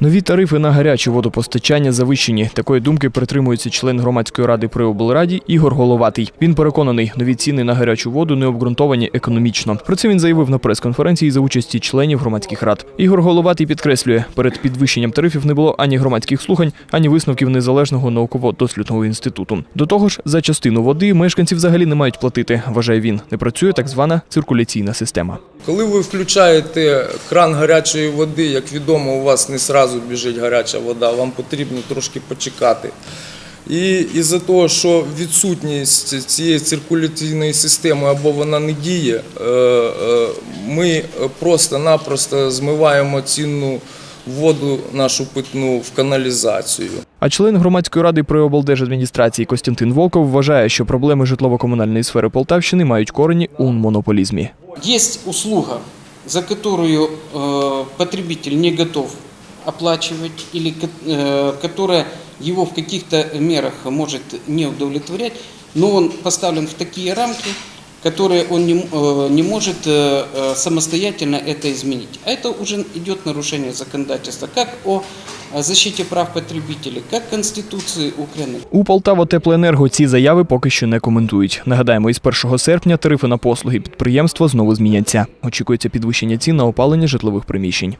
Нові тарифи на гаряче водопостачання завищені. Такої думки притримується член громадської ради при облраді Ігор Головатий. Він переконаний, нові ціни на гарячу воду не обґрунтовані економічно. Про це він заявив на прес-конференції за участі членів громадських рад. Ігор Головатий підкреслює, перед підвищенням тарифів не було ані громадських слухань, ані висновків незалежного науково-дослідного інституту. До того ж, за частину води мешканці взагалі не мають платити. Вважає він, не працює так звана циркуляційна система. Коли ви включаєте кран гарячої води, як відомо, у вас не сразу біжить гаряча вода, вам потрібно трошки почекати. І із-за того, що відсутність цієї циркуляційної системи або вона не діє, е, е, ми просто-напросто змиваємо цінну воду нашу питну в каналізацію. А член громадської ради при облдержадміністрації Костянтин Волков вважає, що проблеми житлово-комунальної сфери Полтавщини мають корені у монополізмі. Есть услуга, за которую э, потребитель не готов оплачивать или э, которая его в каких-то мерах может не удовлетворять, но он поставлен в такие рамки, которые он не, м- э, не может э, э, самостоятельно это изменить. А это уже идет нарушение законодательства, как о о защите прав потребителей, как Конституции Украины. У Полтава Теплоенерго ці заяви поки що не коментують. Нагадаємо, із 1 серпня тарифи на послуги підприємства знову зміняться. Очікується підвищення цін на опалення житлових приміщень.